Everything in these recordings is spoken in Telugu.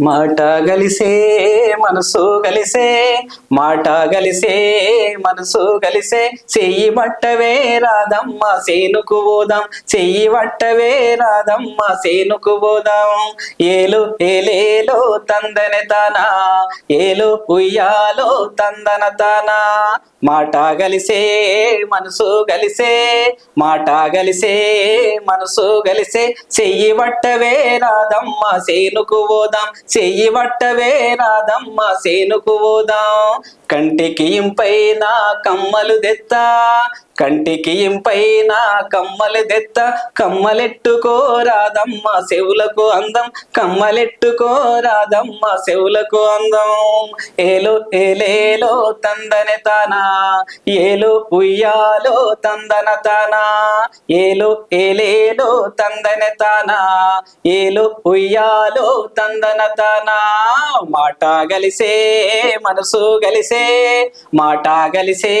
మాట గలిసే మనసు గలిసే మాట గలిసే మనసు గలిసే చెయ్యి బట్టవే రాదమ్మ సేనుకు పోదాం. చెయ్యి బట్టవే రాదమ్మ సేనుకు పోదాం. ఏలు ఏలేలో తందన తానా ఏలు ఉయ్యాలో తందన తానా. మాట గలిసే మనసు గలిసే మాట గలిసే మనసు గలిసే చెయ్యి బట్టవే రాదమ్మ సేనుకు పోదాం. చెయ్యి బట్టవే రాదమ్మ అమ్మ సేనుకు పోదాం. కంటికి ఇంపైన కమ్మలు దెత్త కంటికి ఇంపైన కమ్మలు దెత్త. కమ్మలెట్టుకో రాదమ్మ సెవులకు అందం. కమ్మలెట్టుకో రాదమ్మ సెవులకు అందం. ఏలో ఏలేలో తందన తానా ఏలో ఉయ్యాలో తందన తానా ఏలో ఏలేలో తందన తానా ఏలో ఉయ్యాలో తందన తానా. మాట గలిసే మనసు గలిసే మాట గలిసే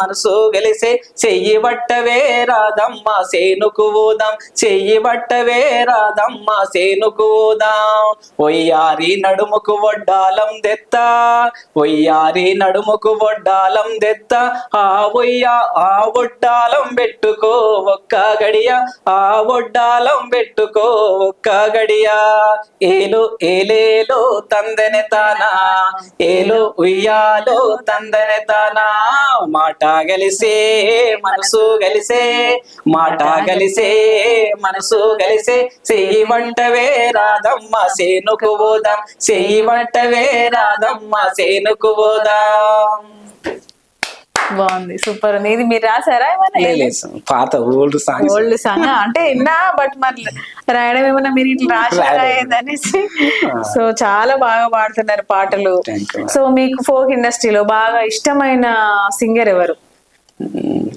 మనసు గలిసే చెయ్యి బట్టవే రాదమ్మ సేనుకు ఊదాం. చెయ్యి బట్టవే రాదమ్మ సేనుకు ఊదాం. ఒయ్యారి నడుముకు వడ్డాలం దెత్త ఒయ్యారి నడుముకు వడ్డాలం దెత్త ఆ ఒయ్యా ఆ వడ్డాలం పెట్టుకో ఒక్క గడియ. ఆ వడ్డాలం పెట్టుకో ఒక్క గడియ. ఏలు ఏలేలో తందెని తానా? ఏలు ఉయ్యాలి తందెనె తానా? మాట గలిసే మనసు గలిసే మాట గలిసే మనసు గలిసే. చెయ్యి వంటవే రాదమ్మ సేనుకు పోదాం. చెయ్యి వంటవే రాదమ్మ సేనుకు పోదాం. బాగుంది. సూపర్ ఉంది. ఇది మీరు రాసారా ఏమన్నా? లేదు పాత ఓల్డ్ సాంగ్స్ ఓల్డ్ సాంగ్ అంటే విన్నా బట్ మరి రాయడం ఏమన్నా మీరు ఇట్లా రాశారా రాయలేదు. ఏందనేసి సో చాలా బాగా పాడుతున్నారు పాటలు. సో మీకు ఫోక్ ఇండస్ట్రీలో బాగా ఇష్టమైన సింగర్ ఎవరు?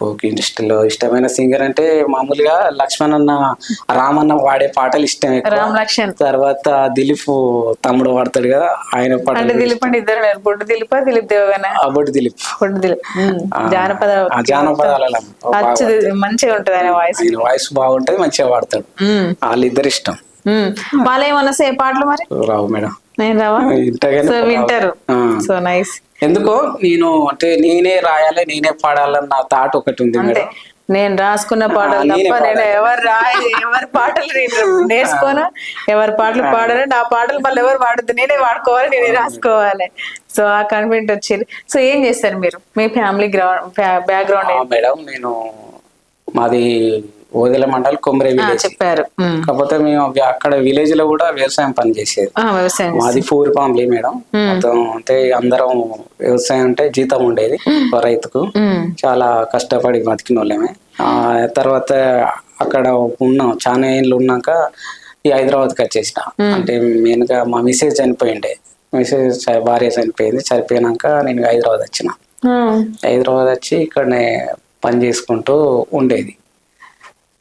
ఫోక్ ఇండస్ట్రీలో ఇష్టమైన సింగర్ అంటే మామూలుగా లక్ష్మణ్ అన్న రామన్న వాడే పాటలు ఇష్టం. రామ్ లక్ష్మణ్. తర్వాత దిలీప్ తమ్ముడు వాడతాడు కదా ఆయన పాటలు దిలీప్ అంటే ఇద్దరు. బొడ్డు దిలీప దిలీప్ దేవగన? అబ్బడు దిలీప్. బొడ్డు దిలీప్. జానపద అచ్చు మంచిగా ఉంటది ఆయన వాయిస్. వాయిస్ బాగుంటది మంచిగా వాడతాడు వాళ్ళిద్దరు ఇష్టం వాళ్ళు ఏమన్నా సే పాటలు మరి? రావు మేడం. నేను రావా సో వింటారు. So nice. ఎందుకో నేను అంటే నేనే రాయాలి నేనే పాడాలన్న థాట్ ఒకటి ఉంది మేడం. నేను రాసుకున్న పాటలు తప్ప నేను. ఎవరు రాయ ఎవరి పాటలు నేను నేర్చుకోను. ఎవరి పాటలు పాడను నా పాటలు మళ్ళీ ఎవరు పాడద్దు. నేనే వాడుకోవాలి నేనే రాసుకోవాలి. సో ఆ కాన్ఫిడెంట్ వచ్చేది. సో ఏం చేస్తారు మీరు? మీ ఫ్యామిలీ గ్రౌండ్ బ్యాక్గ్రౌండ్ మేడం నేను మాది ఓదెల మండల్ కొమ్మరే విలేజ్. చెప్పారు. కాకపోతే మేము అక్కడ విలేజ్లో కూడా వ్యవసాయం పని చేసేది. మాది పూర్ ఫ్యామిలీ మేడం. మొత్తం అంటే అందరం వ్యవసాయం అంటే జీతం ఉండేది రైతుకు. చాలా కష్టపడి బతికిన వాళ్ళమే ఆ తర్వాత అక్కడ ఉన్నాం చాలా ఏళ్ళు ఉన్నాక ఈ హైదరాబాద్కి వచ్చేసిన. అంటే మెయిన్గా మా మిసేజ్ చనిపోయిండే. మిసేజ్ భార్య చనిపోయింది. చనిపోయినాక నేను హైదరాబాద్ వచ్చిన. హైదరాబాద్ వచ్చి ఇక్కడనే పని చేసుకుంటూ ఉండేది.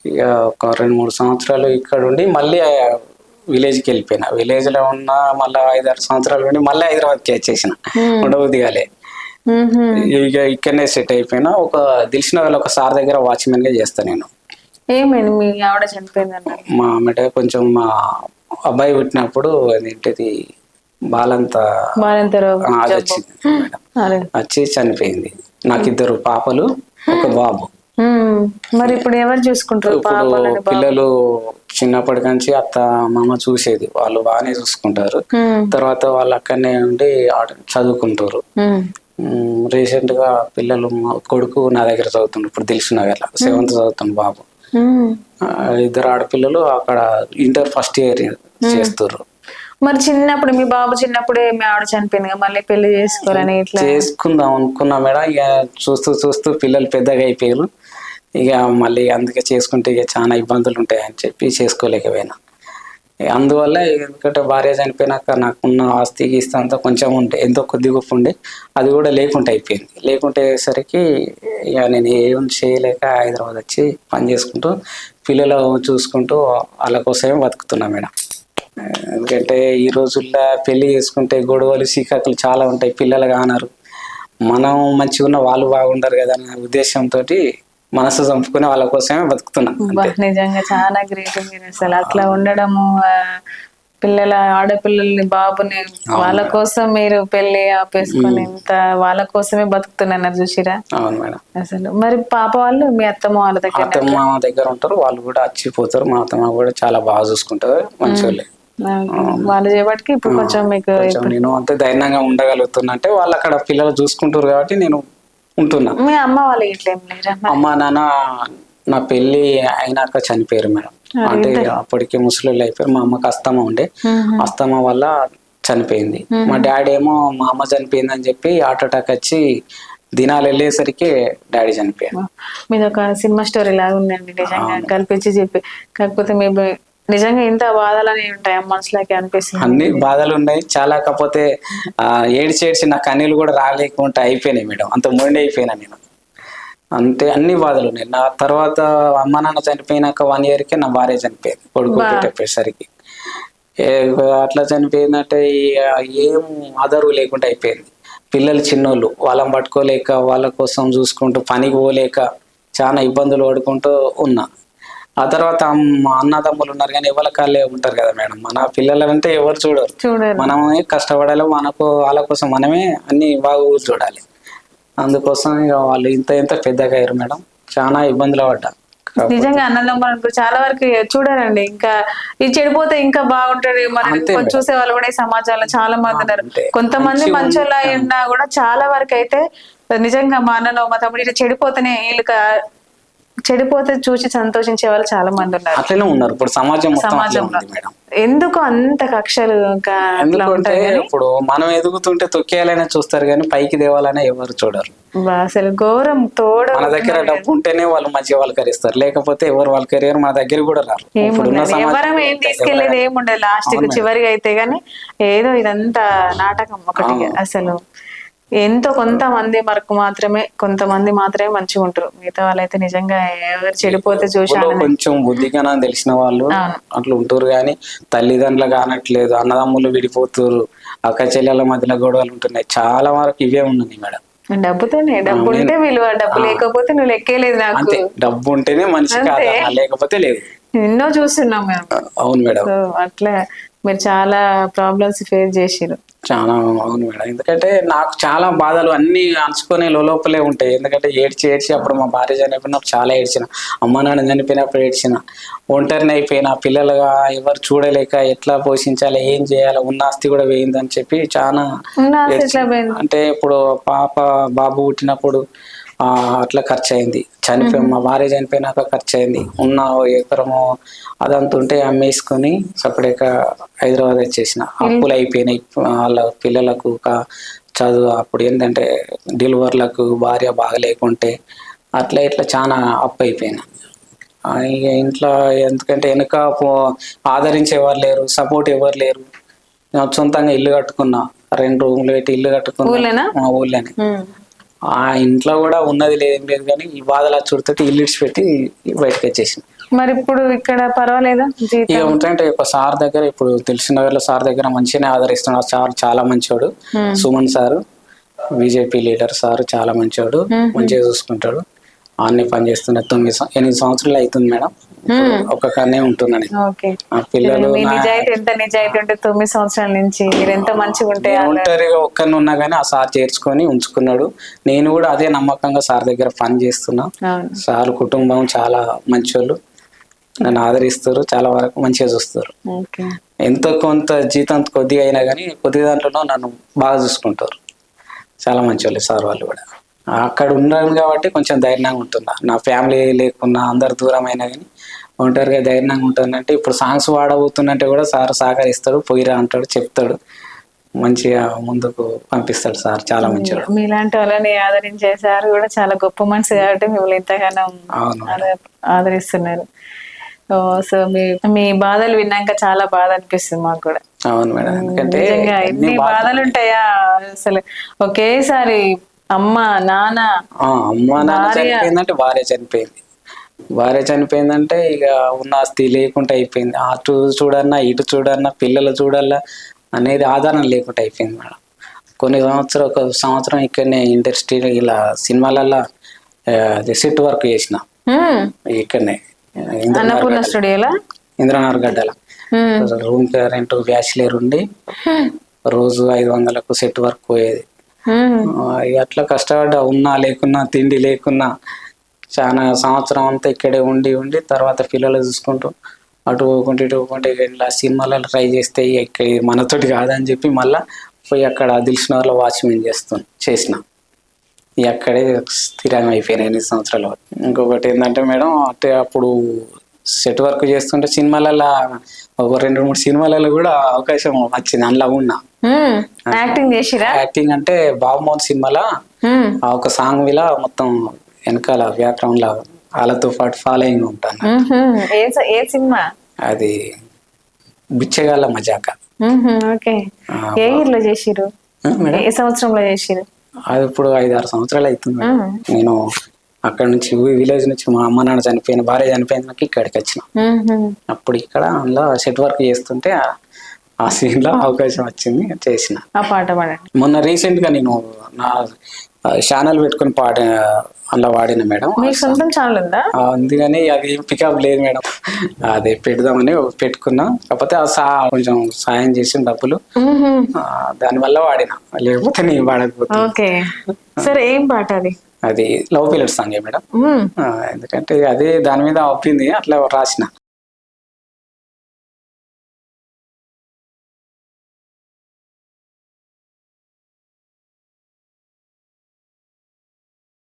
ఇక ఒక రెండు మూడు సంవత్సరాలు ఇక్కడ ఉండి మళ్ళీ విలేజ్కి వెళ్ళిపోయినా. విలేజ్లో ఉన్న మళ్ళీ ఐదారు సంవత్సరాలు ఉండి మళ్ళీ హైదరాబాద్కి వచ్చేసిన. ఉండబుద్దిగాలే ఉమ్హు. ఇక ఇక్కడనే సెట్ అయిపోయినా. ఒక దిల్సిన వాళ్ళ ఒక సార్ దగ్గర వాచ్మెన్గా చేస్తా నేను. ఏమైంది? మీ ఆవిడ చనిపోయింది అన్నారు. మా అమ్మట కొంచెం మా అబ్బాయి పుట్టినప్పుడు అదేంటిది? బాలంత అది వచ్చింది. వచ్చి చనిపోయింది. నాకు ఇద్దరు పాపలు ఒక బాబు. మరి ఇప్పుడు ఎవరు చూసుకుంటారు? ఇప్పుడు పిల్లలు చిన్నప్పటి నుంచి అత్త మామ చూసేది. వాళ్ళు బాగానే చూసుకుంటారు. తర్వాత వాళ్ళు అక్కడనే ఉండి చదువుకుంటారు. రీసెంట్గా పిల్లలు కొడుకు నా దగ్గర చదువుతుండు. ఇప్పుడు తెలిసిన నగర్లో సెవెంత్ చదువుతుంది బాబు. ఇద్దరు ఆడపిల్లలు అక్కడ ఇంటర్ ఫస్ట్ ఇయర్ చేస్తారు మరి చిన్నప్పుడు మీ బాబు చిన్నప్పుడే మీ ఆవిడ చనిపోయింది మళ్ళీ పెళ్ళి చేసుకోవాలని ఇట్లా? చేసుకుందాం అనుకున్నా మేడం. ఇక చూస్తూ చూస్తూ పిల్లలు పెద్దగా అయిపోయారు ఇక మళ్ళీ అందుకే చేసుకుంటే ఇక చాలా ఇబ్బందులు ఉంటాయని చెప్పి చేసుకోలేకపోయినా. ఇక అందువల్ల ఎందుకంటే భార్య చనిపోయినాక నాకున్న ఆస్తి గీస్తి అంతా కొంచెం ఉంటే ఎంతో కొద్ది గొప్ప ఉండే అది కూడా లేకుండా అయిపోయింది. లేకుంటే అయ్యేసరికి ఇక నేను ఏం చేయలేక హైదరాబాద్ వచ్చి పని చేసుకుంటూ పిల్లలు చూసుకుంటూ వాళ్ళ కోసమే బతుకుతున్నా మేడం. ఎందుకంటే ఈ రోజుల్లో పెళ్ళి చేసుకుంటే గొడవలు సీకాకులు చాలా ఉంటాయి పిల్లలు కానరు. మనం మంచిగా ఉన్న వాళ్ళు బాగుండరు కదా అనే ఉద్దేశంతో మనసు చంపుకుని వాళ్ళ కోసమే బతుకుతున్నా నిజంగా చాలా గ్రేట్ మీరు అసలు. అట్లా ఉండడము పిల్లల ఆడపిల్లల్ని బాబుని వాళ్ళ కోసం మీరు పెళ్ళి ఆపేసుకొని ఇంత వాళ్ళ కోసమే బతుకుతున్నారు చూసిరా? అవును మేడం. అసలు. మరి పాప వాళ్ళు మీ అత్తమ్మ వాళ్ళ దగ్గర? అత్తమ్మ దగ్గర ఉంటారు వాళ్ళు కూడా వచ్చిపోతారు మా అత్తమ్మ కూడా చాలా బాగా చూసుకుంటారు మంచి వాళ్ళే చేయబట్టి ఇప్పుడు కొంచెం మీకు నేను అంతే ధైర్యంగా ఉండగలుగుతున్నా అంటే వాళ్ళు అక్కడ పిల్లలు చూసుకుంటారు కాబట్టి నేను ఉంటున్నా. మీ అమ్మ వాళ్ళు ఇట్లా లేరా? అమ్మ నాన్న నా పెళ్ళి అయినాక చనిపోయారు మేడం. అంటే అప్పటికి ముసలి అయిపోయారు. మా అమ్మకి అస్తమా ఉండే. అస్తమా వల్ల చనిపోయింది. మా డాడీ ఏమో మా అమ్మ చనిపోయింది అని చెప్పి హార్ట్ అటాక్ వచ్చి దినాలు వెళ్ళేసరికి డాడీ చనిపోయారు. మీది ఒక సినిమా స్టోరీ లాగా ఉందండి నిజంగా కల్పించి చెప్పి. కాకపోతే మీ నిజంగా ఇంత బాధలని ఉంటాయి మనసులోకి అనిపిస్తుంది? అన్ని బాధలు ఉన్నాయి. చాలా కాకపోతే ఏడ్చి ఏడ్చి నా కన్నీళ్ళు కూడా రాలేకుండా అయిపోయినాయి మేడం. అంత మొండి అయిపోయినా నేను. అంతే అన్ని బాధలు ఉన్నాయి. నా తర్వాత అమ్మ నాన్న చనిపోయినాక వన్ ఇయర్కే నా భార్య చనిపోయింది. కొడుకు పెట్టేసరికి అట్లా చనిపోయిందంటే ఏం ఆధారు లేకుండా అయిపోయింది. పిల్లలు చిన్నోళ్ళు వాళ్ళని పట్టుకోలేక వాళ్ళ కోసం చూసుకుంటూ పనికి పోలేక చాలా ఇబ్బందులు పడుకుంటూ ఉన్నా. ఆ తర్వాత అన్నదమ్ములు ఉన్నారు కానీ ఎవరి కాళ్ళే ఉంటారు కదా మేడం. మన పిల్లలంటే ఎవరు చూడరు. మనమే కష్టపడాలి మనకు వాళ్ళ కోసం మనమే అన్ని బాగా చూడాలి. అందుకోసం ఇక వాళ్ళు ఇంత ఇంత పెద్దగా అయ్యారు మేడం. చాలా ఇబ్బందులు పడ్డా. నిజంగా అన్నదమ్ములు అనుకో చాలా వరకు చూడారండి. ఇంకా ఇది చెడిపోతే ఇంకా బాగుంటది. కొంచెం చూసే వాళ్ళు కూడా ఈ సమాజంలో చాలా మంది ఉన్నారు. కొంతమంది మంచోళ్ళ ఉన్నా కూడా చాలా వరకు అయితే నిజంగా మా అన్నను మా తమ్ముడు ఇట్లా చెడిపోతేనే వీళ్ళు చెడిపోతే చూసి సంతోషించే వాళ్ళు చాలా మంది ఉన్నారు. అట్లనే ఉన్నారు. ఇప్పుడు సమాజం సమాజంలో ఎందుకు అంత కక్షలు ఎందుకంటే ఇప్పుడు మనం ఎదుగుతుంటే తొక్కేయాలనే చూస్తారు కానీ పైకి దేవాలనే ఎవరు చూడరు. అసలు ఘోరం తోడ మన దగ్గర డబ్బు ఉంటేనే వాళ్ళు మంచిగా వాళ్ళకరిస్తారు లేకపోతే ఎవరు వాళ్ళ కెరియర్ మన దగ్గర కూడా రారు. ఎవరం ఏం తీసుకెళ్ళేది ఏముండదు. లాస్ట్ చివరిగా అయితే గానీ ఏదో ఇదంతా నాటకం ఒకటి అసలు. ఎంతో కొంతమంది వరకు మాత్రమే కొంతమంది మాత్రమే మంచిగా ఉంటారు. మిగతా వాళ్ళైతే నిజంగా ఎవరు చెడిపోతే చూసి కొంచెం బుద్ధిగానే తెలిసిన వాళ్ళు అట్లా ఉంటారు కానీ తల్లిదండ్రులు కానట్లేదు అన్నదమ్ములు విడిపోతున్నారు అక్క చెల్లెల మధ్యలో గొడవలు ఉంటున్నాయి. చాలా వరకు ఇవే ఉన్నాయి మేడం. డబ్బుతోనే డబ్బు ఉంటే విలువ డబ్బు లేకపోతే నువ్వు లెక్కేలేదు నాకు. డబ్బు ఉంటేనే ఆధారం లేకపోతే లేదు. ఎన్నో చూస్తున్నాం మేము. అవును మేడం. అట్లా మీరు చాలా ప్రాబ్లమ్స్ ఫేస్ చేసిరు చాలా అవును మేడం. ఎందుకంటే నాకు చాలా బాధలు అన్ని అంచుకొని లోపలే ఉంటాయి. ఎందుకంటే ఏడ్చి ఏడ్చి అప్పుడు మా భార్య చనిపోయినప్పుడు చాలా ఏడ్చిన. అమ్మ నాన్న చనిపోయినప్పుడు ఏడ్చిన. ఒంటరిని అయిపోయిన. పిల్లలుగా ఎవరు చూడలేక ఎట్లా పోషించాలి ఏం చేయాలి ఉన్న ఆస్తి కూడా వేయిందని చెప్పి చాలా? అంటే ఇప్పుడు పాప బాబు పుట్టినప్పుడు అట్లా ఖర్చు అయింది చనిపోయి మా భార్య చనిపోయినాక ఖర్చు అయింది ఉన్న ఎకరము అదంతా ఉంటే అమ్మేసుకొని సపరేట్గా హైదరాబాద్ వచ్చేసిన. అప్పులు అయిపోయినాయి. వాళ్ళ పిల్లలకు కా- చదువు అప్పుడు ఏంటంటే డెలివర్లకు భార్య బాగలేకుంటే అట్లా ఇట్లా చాలా అప్పు అయిపోయినా. ఇంట్లో ఎందుకంటే వెనుక ఆదరించేవారు లేరు సపోర్ట్ ఎవరు లేరు. నేను సొంతంగా ఇల్లు కట్టుకున్నా. రెండు రూమ్లు పెట్టి ఇల్లు కట్టుకున్నా? మా ఊళ్ళోనే. ఆ ఇంట్లో కూడా ఉన్నది లేదేం లేదు కానీ ఈ బాధల చూడుతోటి ఇల్లు ఇడిచిపెట్టి బయటకు వచ్చేసింది. మరి ఇప్పుడు ఇక్కడ పర్వాలేదా జీతం ఇక ఉంటే ఒక సార్ దగ్గర ఇప్పుడు తెలిసిన వాళ్ళ సార్ దగ్గర మంచిగానే ఆదరిస్తున్నాడు సార్ చాలా మంచివాడు Suman sir BJP leader sir చాలా మంచివాడు మంచిగా చూసుకుంటాడు. అన్ని పని చేస్తున్నా తొమ్మిది సం- ఎనిమిది సంవత్సరాలు అవుతుంది మేడం. ఒక కన్నే ఉంటున్నాను. ఓకే. ఆ పిల్లలు నిజాయితీ ఎంత నిజాయితీ ఉంటే తొమ్మిది సంవత్సరాల నుంచి ఎంత మంచిగా ఉంటే ఒంటరిగా ఒక్కరిని ఉన్నా కానీ ఆ సార్ చేర్చుకొని ఉంచుకున్నాడు. నేను కూడా అదే నమ్మకంగా సార్ దగ్గర పని చేస్తున్నా. సార్ కుటుంబం చాలా మంచోళ్ళు. నన్ను ఆదరిస్తారు. చాలా వరకు మంచిగా చూస్తారు. ఎంతో కొంత జీతం కొద్దిగా అయినా కానీ కొద్ది దాంట్లో నన్ను బాగా చూసుకుంటారు. చాలా మంచోళ్ళు సార్ వాళ్ళు కూడా. అక్కడ ఉన్నాను కాబట్టి కొంచెం ధైర్యంగా ఉంటున్నా. నా ఫ్యామిలీ లేకున్నా అందరు దూరం అయినా కానీ ఒంటరిగా ధైర్యంగా ఉంటానంటే ఇప్పుడు సాంగ్స్ వాడబోతున్నంటే కూడా సార్ సహకరిస్తాడు పోయిరా అంటాడు చెప్తాడు. మంచిగా ముందుకు పంపిస్తాడు సార్ చాలా మంచిగా. మీలాంటి వాళ్ళని ఆదరించే సార్ కూడా చాలా గొప్ప మనిషి కాబట్టి మిమ్మల్ని ఎంతగానో ఆదరిస్తున్నారు. సో మీ మీ బాధలు విన్నాక చాలా బాధ అనిపిస్తుంది మాకు కూడా. అవును మేడం. ఎందుకంటే ఎన్ని బాధలు ఉంటాయా అసలు. ఒకేసారి అమ్మ నాన్న అమ్మ నాన్న చనిపోయిందంటే భార్య చనిపోయింది. భార్య చనిపోయిందంటే ఇక ఉన్న ఆస్తి లేకుండా అయిపోయింది. అటు చూడన్నా ఇటు చూడన్నా పిల్లలు చూడాలా అనేది ఆధారం లేకుండా అయిపోయింది మేడం. కొన్ని సంవత్సరం ఒక సంవత్సరం ఇక్కడనే ఇండస్ట్రీ ఇలా సినిమాలల్లో సెట్ వర్క్ చేసిన. ఇక్కడనే అన్నపూర్ణ స్టూడియోలా? ఇంద్రనగర్ గడ్డల. రూమ్ రెంట్ బ్యాచిలర్ ఉండి రోజు ఐదు వందలకు సెట్ వరకు పోయేది. అట్లా కష్టపడ్డా ఉన్నా లేకున్నా తిండి లేకున్నా చాలా సంవత్సరం అంతా ఇక్కడే ఉండి ఉండి తర్వాత పిల్లలు చూసుకుంటూ అటు పోకుంటే ఇటు పోకుంటే ఇలా సినిమాలలో ట్రై చేస్తే ఇక ఇక్కడ మనతోటి కాదని చెప్పి మళ్ళా పోయి అక్కడ దిల్సునగర్లో వాచ్మెన్ చేస్తాను చేసిన అక్కడే స్థిరంగా అయిపోయినాయి ఎన్ని సంవత్సరాలు ఇంకొకటి ఏంటంటే మేడం అంటే అప్పుడు సెట్ వర్క్ చేస్తుంటే సినిమాలలో ఒక రెండు మూడు సినిమాలలో కూడా అవకాశం వచ్చింది అందులో ఉన్నా. యాక్టింగ్ చేసిరా యాక్టింగ్ అంటే బాబుమోహన్ సినిమాలో మ్మ్. ఆ ఒక సాంగ్ విలా మొత్తం వెనకాల బ్యాక్గ్రౌండ్ లా వాళ్ళతో పాటు ఫాలోయింగ్ ఉంటాను. ఏ సినిమా? అది బిచ్చగాళ్ళ మజాక. ఓకే. ఏ ఇయర్లో చేసిరు ఏ సంవత్సరంలో చేసిరు అది ఇప్పుడు ఐదు ఆరు సంవత్సరాలు అవుతుంది. నేను అక్కడ నుంచి విలేజ్ నుంచి మా అమ్మ నాన్న చనిపోయిన భార్య చనిపోయినాక ఇక్కడికి వచ్చిన. అప్పుడు ఇక్కడ అందులో సెట్ వర్క్ చేస్తుంటే ఆ- scene లో అవకాశం వచ్చింది చేసిన. ఆ పాట పాడండి. మొన్న రీసెంట్గా నేను నా ఛానల్ పెట్టుకుని పాడ అందులో వాడిన మేడం. సొంతం ఛానల్ ఉందా? ఉంది కానీ అది పికప్ లేదు మేడం. అదే పెడదామని పెట్టుకున్నా. కాకపోతే ఆ సా కొంచెం సాయం చేసిన డబ్బులు. దానివల్ల వాడిన. లేకపోతే నేను వాడకపోతే. సరే ఏం పాట అది? అది లవ్ పిల్లర్ సాంగ్ మేడం. ఎందుకంటే అదే దాని మీద ఒప్పింది అట్లా రాసిన.